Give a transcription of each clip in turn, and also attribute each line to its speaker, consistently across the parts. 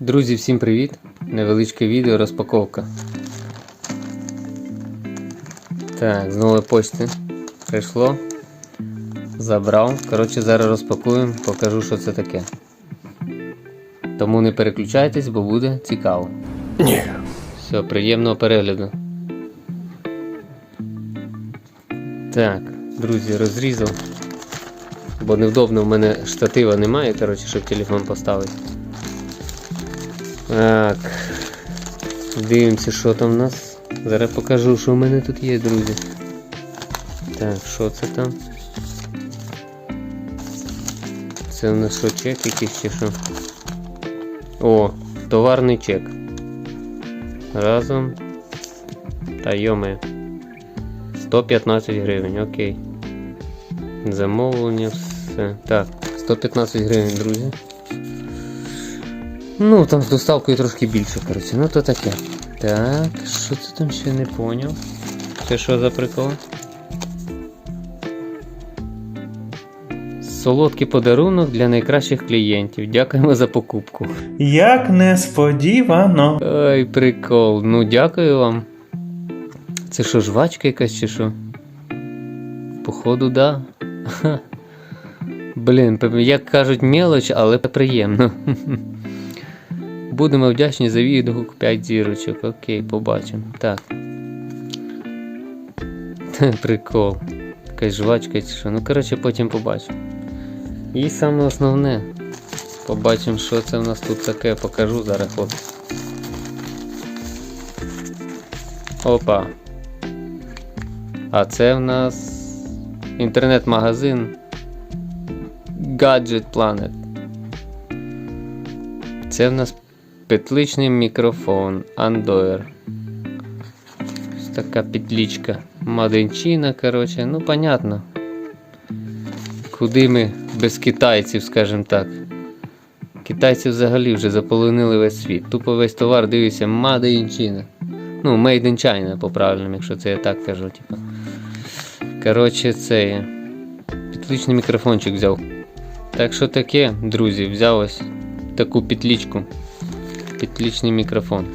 Speaker 1: Друзі, всім привіт! Невеличке відео розпаковка. Так, з нової почти прийшло. Забрав. Коротше, зараз розпакуємо, покажу, що це таке. Тому не переключайтесь, бо буде цікаво.
Speaker 2: Ні.
Speaker 1: Все, приємного перегляду. Так, друзі, розрізав. Бо невдобно в мене штатива немає, коротше, щоб телефон поставити. Так. Дивимося, що там у нас. Зараз покажу, що в мене тут є, друзі. Так, що це там? Це у нас що, чек якийсь чи що? О, товарний чек. Разом. Та йоми. 115 гривень, окей. Замовлення, все. Так, 115 гривень, друзі. Ну, там з доставкою трошки більше, коротше. Ну то таке. Так, що це там ще не поняв? Це що за прикол? Солодкий подарунок для найкращих клієнтів. Дякуємо за покупку.
Speaker 2: Як несподівано.
Speaker 1: Ой, прикол. Ну дякую вам. Це що, жвачка якась чи що? Походу, да. Блін, як кажуть, мелоч, але приємно. Будемо вдячні за відгук 5 зірочок. Окей, побачимо. Так. Прикол. Якась жвачка чи що. Ну, коротше, потім побачимо. І саме основне. Побачимо, що це в нас тут таке. Покажу зараз, хлопці. Опа. А це в нас інтернет-магазин Gadget Planet. Це в нас петличний мікрофон Andoer. Ось така петлічка. Маденчина, коротше, ну понятно. Куди ми без китайців, скажімо так. Китайці взагалі вже заполонили весь світ. Тупо весь товар дивиться Made in China. Ну, Made in China, по правильному, якщо це я так кажу, типу. Коротше, це я. Підличний мікрофончик взяв. Так що таке, друзі, взяв ось таку петлічку. Петлічний мікрофон.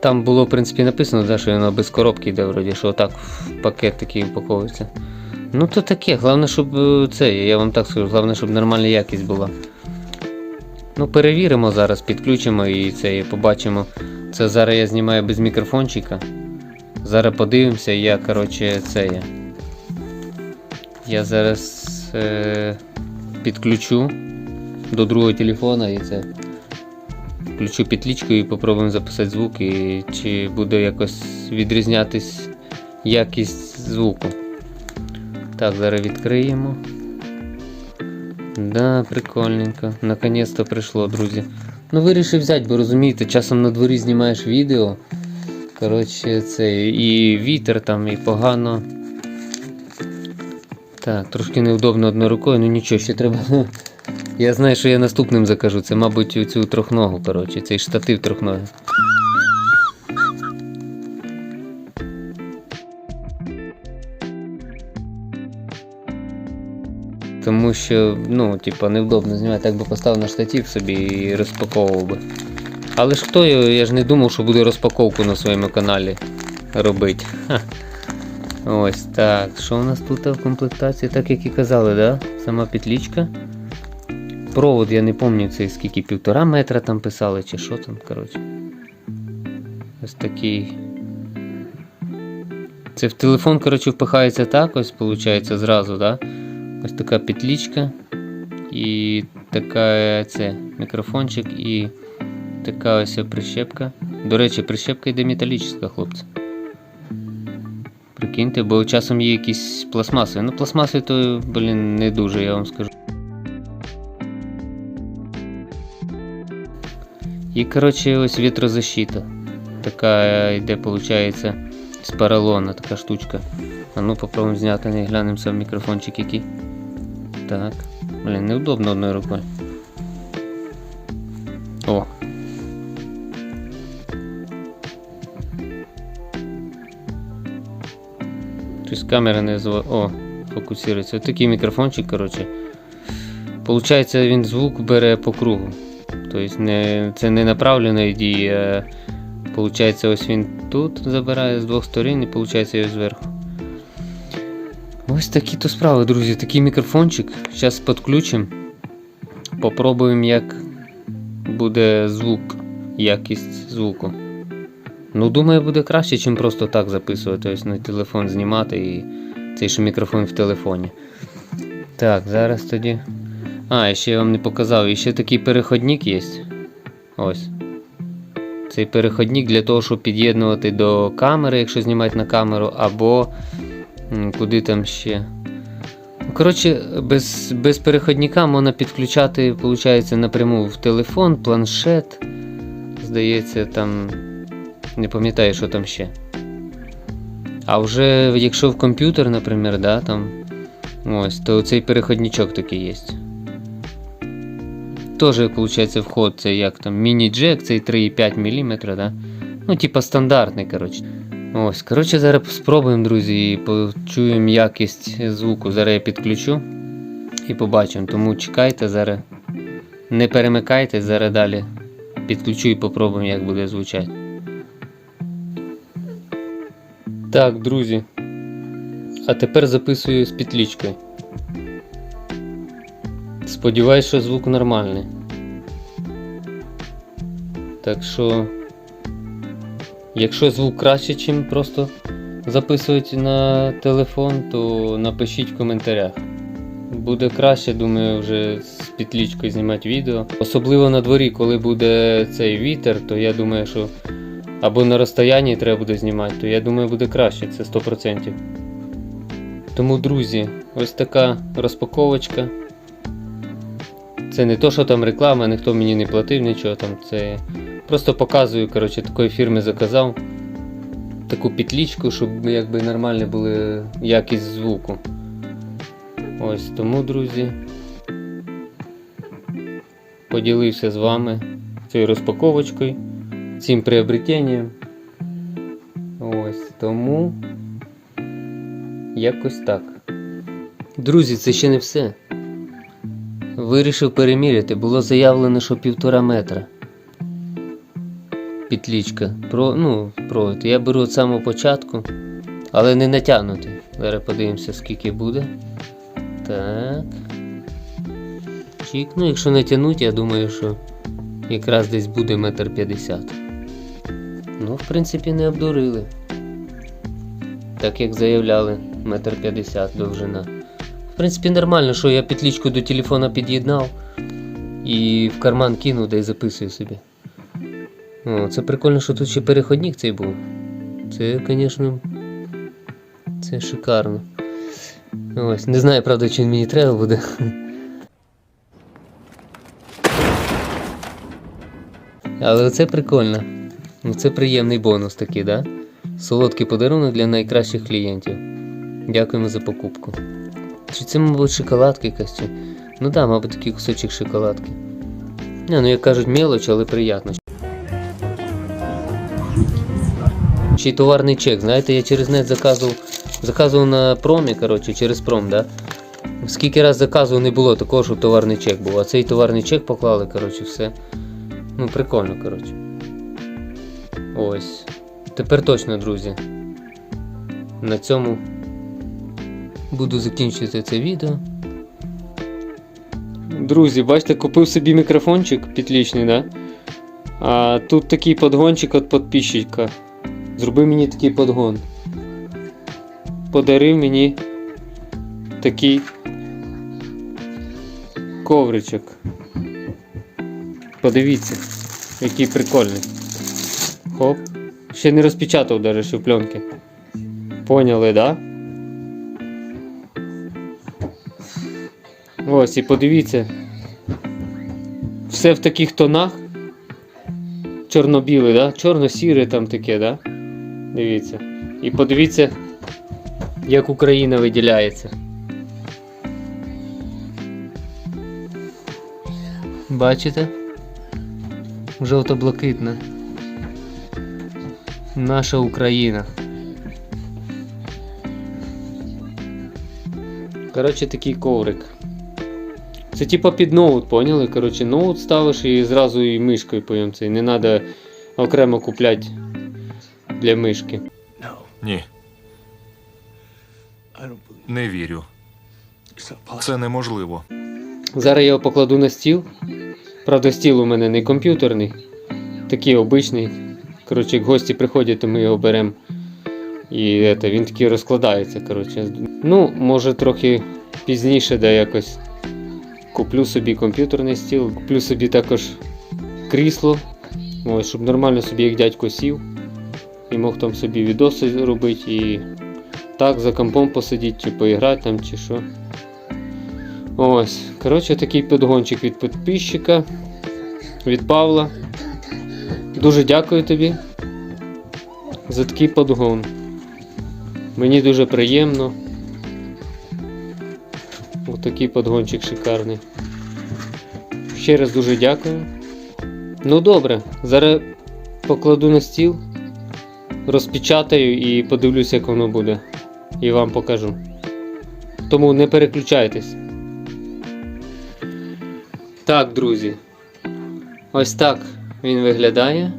Speaker 1: Там було, в принципі, написано, да, що воно без коробки йде, вроді, що отак в пакет такий упаковується. Ну то таке, головне, щоб е, це, я вам так скажу, головне, щоб нормальна якість була. Ну, перевіримо зараз, підключимо і це і побачимо. Це зараз я знімаю без мікрофончика. Зараз подивимося, я, коротше, це є. Я зараз е, підключу до другого телефона і це. Включу петлічку і попробуємо записати звук, і чи буде якось відрізнятись якість звуку. Так, зараз відкриємо. Да, прикольненько. Наконець-то прийшло, друзі. Ну, вирішив взяти, бо розумієте, часом на дворі знімаєш відео. Коротше, це і вітер там, і погано. Так, трошки неудобно одною рукою, ну нічого, ще треба. Я знаю, що я наступним закажу. Це, мабуть, цю трохногу, коротше, цей штатив трохногий. Тому що, ну, типа, невдобно знімати, так би поставив на штатив собі і розпаковував би. Але ж хто його, я ж не думав, що буду розпаковку на своєму каналі робити. Ха. Ось так. Що у нас тут в комплектації? Так як і казали, да? Сама петлічка. Провод, я не пам'ятаю цей скільки, півтора метра там писали, чи що там, коротше. Ось такий. Це в телефон, коротше, впихається так, ось виходить, зразу, да? Ось така петлічка. І така це мікрофончик і така ось прищепка. До речі, прищепка йде металічна, хлопці. Прикиньте, бо часом є якісь пластмаси. Ну, пластмаси то, блін, не дуже, я вам скажу. І, коротше, ось вітрозащита. Така йде, виходить, з поролона така штучка. А ну попробуємо зняти, не глянемо сам мікрофончик який. Так. Блін, неудобно одною рукою. О. Тобто камера не зва... О, фокусується. Ось такий мікрофончик, коротше. Получається, він звук бере по кругу. Тобто не, це не направлена дія. Получається, ось він тут забирає з двох сторін і виходить його зверху. Ось такі то справи, друзі. Такий мікрофончик. Зараз підключимо. Попробуємо, як буде звук, якість звуку. Ну, думаю, буде краще, ніж просто так записувати, ось на телефон знімати і цей ще мікрофон в телефоні. Так, зараз тоді. А, і ще я вам не показав. І ще такий переходник є. Ось. Цей переходник для того, щоб під'єднувати до камери, якщо знімати на камеру, або куди там ще. Ну, Коротше, без, без переходника можна підключати, виходить, напряму в телефон, планшет. Здається, там. Не пам'ятаю, що там ще. А вже якщо в комп'ютер, наприклад, да, там. Ось, то цей переходничок такий є. Тоже, виходить, вход це як там міні-джек, цей 3,5 мм, да? Ну, типа стандартний, коротше. Ось, коротше, зараз спробуємо, друзі, і почуємо якість звуку. Зараз я підключу і побачимо. Тому чекайте, зараз не перемикайте, зараз далі підключу і попробуємо, як буде звучати. Так, друзі. А тепер записую з петличкою. Сподіваюсь, що звук нормальний. Так що, якщо звук краще, ніж просто записувати на телефон, то напишіть в коментарях. Буде краще, думаю, вже з петличкою знімати відео. Особливо на дворі, коли буде цей вітер, то я думаю, що або на розстоянні треба буде знімати, то я думаю, буде краще, це 100%. Тому, друзі, ось така розпаковочка. Це не то, що там реклама, ніхто мені не платив нічого там. Це просто показую, коротше, такої фірми заказав. Таку петлічку, щоб якби нормальна була якість звуку. Ось тому, друзі. Поділився з вами цією розпаковочкою, цим приобретенням. Ось тому. Якось так. Друзі, це ще не все. Вирішив переміряти. Було заявлено, що півтора метра. Петлічка. Про, ну, провід. Я беру від самого початку, але не натягнути. Зараз подивимося, скільки буде. Так. Чик. Ну, якщо натягнути, я думаю, що якраз десь буде метр п'ятдесят. Ну, в принципі, не обдурили. Так як заявляли, метр п'ятдесят довжина. В принципі, нормально, що я петличку до телефона під'єднав і в карман кинув, да й записую собі. О, це прикольно, що тут ще переходник цей був. Це, звісно, це шикарно. Ось, не знаю, правда, чи він мені треба буде. Але це прикольно. Це приємний бонус такий, да? Солодкий подарунок для найкращих клієнтів. Дякуємо за покупку. Чи це, мабуть, шоколадка якась? Ну да, мабуть, такий кусочок шоколадки. Не, ну як кажуть, мелоч, але приємно. Ще й товарний чек. Знаєте, я через нет заказував, заказував на промі, коротше, через пром, да? Скільки раз заказував, не було такого, щоб товарний чек був. А цей товарний чек поклали, коротше, все. Ну, прикольно, коротше. Ось. Тепер точно, друзі. На цьому буду закінчувати це відео. Друзі, бачите, купив собі мікрофончик підлічний, да? А тут такий подгончик від підписчика. Зробив мені такий подгон. Подарив мені такий ковричок. Подивіться, який прикольний. Хоп. Ще не розпечатав даже в пленки. Поняли, да? Ось і подивіться. Все в таких тонах. Чорно-біле, да? Чорно-сіре там таке, да? Дивіться. І подивіться, як Україна виділяється. Бачите? Жовто-блакитна. Наша Україна. Коротше, такий коврик. Це типа під ноут, поняли? Коротше, ноут ставиш і зразу і мишкою поєм цей. Не треба окремо купляти для мишки.
Speaker 3: Ні, не вірю. Це неможливо.
Speaker 1: Зараз я його покладу на стіл. Правда, стіл у мене не комп'ютерний, такий обичний. Коротше, як гості приходять, то ми його беремо. І это, він такий розкладається. Коротше. Ну, може трохи пізніше, де якось куплю собі комп'ютерний стіл, куплю собі також крісло, ось, щоб нормально собі як дядько сів і мог там собі відоси робити і так за компом посидіти, чи поіграти там, чи що. Ось, коротше, такий підгончик від підписчика, від Павла. Дуже дякую тобі за такий подгон. Мені дуже приємно. Такий подгончик шикарний. Ще раз дуже дякую. Ну добре, зараз покладу на стіл, розпечатаю і подивлюся, як воно буде. І вам покажу. Тому не переключайтесь. Так, друзі. Ось так він виглядає.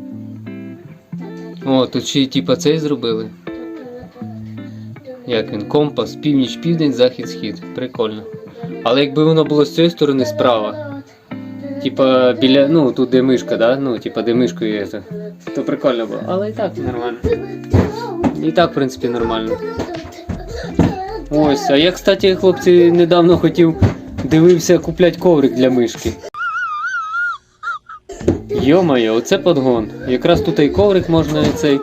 Speaker 1: О, тут ще й типа цей зробили. Як він? Компас, північ, південь, захід, схід. Прикольно. Але якби воно було з цієї сторони справа. Типа біля. Ну, тут де мишка, да? Ну, типа де мишкою є. це, То прикольно було. Але і так нормально. І так, в принципі, нормально. Ось, а я, кстати, хлопці, недавно хотів дивився купляти коврик для мишки. Йо-моє, оце подгон. Якраз тут і коврик можна і цей.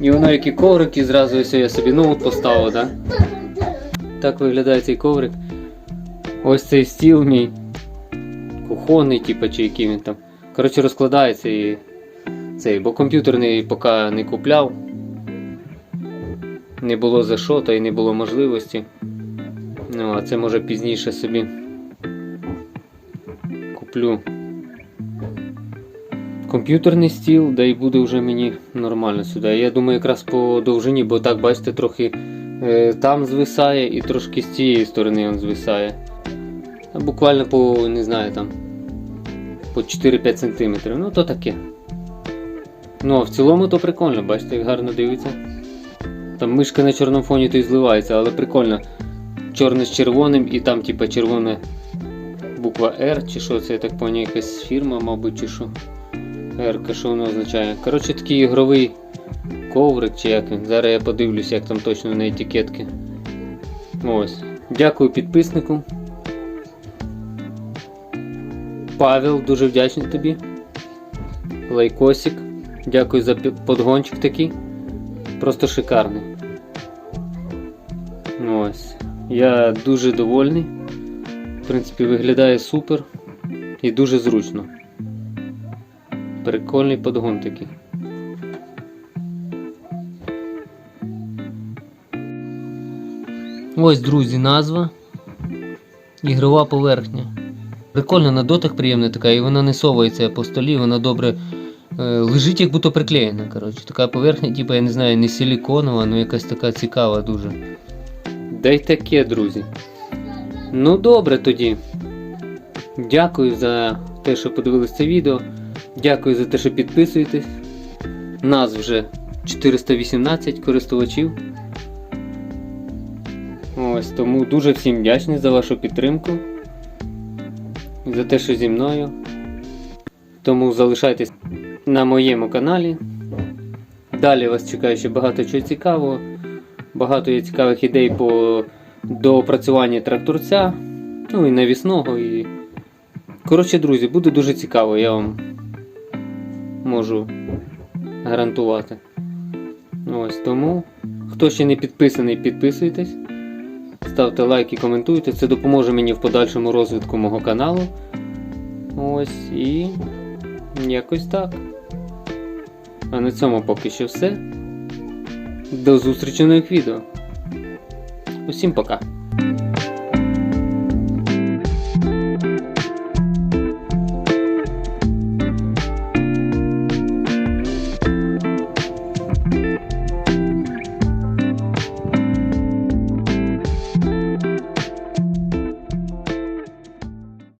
Speaker 1: І воно як і коврик, і зразу ось я собі ноут поставив, да? Так виглядає цей коврик. Ось цей стіл мій. Кухонний, типу, чи який він там. Коротше, розкладається і цей, бо комп'ютерний поки не купляв. Не було за що, та й не було можливості. Ну, а це може пізніше собі куплю комп'ютерний стіл, да і буде вже мені нормально сюди. Я думаю, якраз по довжині, бо так, бачите, трохи е, там звисає і трошки з цієї сторони він звисає. Буквально по, не знаю, там по 4-5 см. Ну то таке. Ну, а в цілому то прикольно, бачите, як гарно дивиться. Там мишка на чорному фоні то й зливається, але прикольно. Чорне з червоним і там, типа, червона буква R, чи що це, я так поняв, якась фірма, мабуть, чи що. R, що воно означає. Коротше, такий ігровий коврик, чи як він. Зараз я подивлюсь, як там точно на етикетки. Ось. Дякую підписнику. Павел, дуже вдячний тобі. Лайкосик. Дякую за подгончик такий. Просто шикарний. Ось. Я дуже довольний. В принципі, виглядає супер і дуже зручно. Прикольний подгон такий. Ось, друзі, назва. Ігрова поверхня. Прикольно, на дотик приємна така, і вона не совається по столі, вона добре е, лежить, як будто приклеєна. Коротше. Така поверхня, типу, я не знаю, не силіконова, але якась така цікава дуже. Да й таке, друзі. Ну добре тоді. Дякую за те, що подивились це відео. Дякую за те, що підписуєтесь. Нас вже 418 користувачів. Ось тому дуже всім вдячний за вашу підтримку. За те, що зі мною. Тому залишайтесь на моєму каналі. Далі вас чекає ще багато чого цікавого. Багато є цікавих ідей по доопрацюванню тракторця, ну і навісного. І... Коротше, друзі, буде дуже цікаво, я вам можу гарантувати. Ось тому. Хто ще не підписаний, підписуйтесь. Ставте лайки, коментуйте. Це допоможе мені в подальшому розвитку мого каналу. Ось і якось так. А на цьому поки що все. До зустрічі нових відео. Усім пока.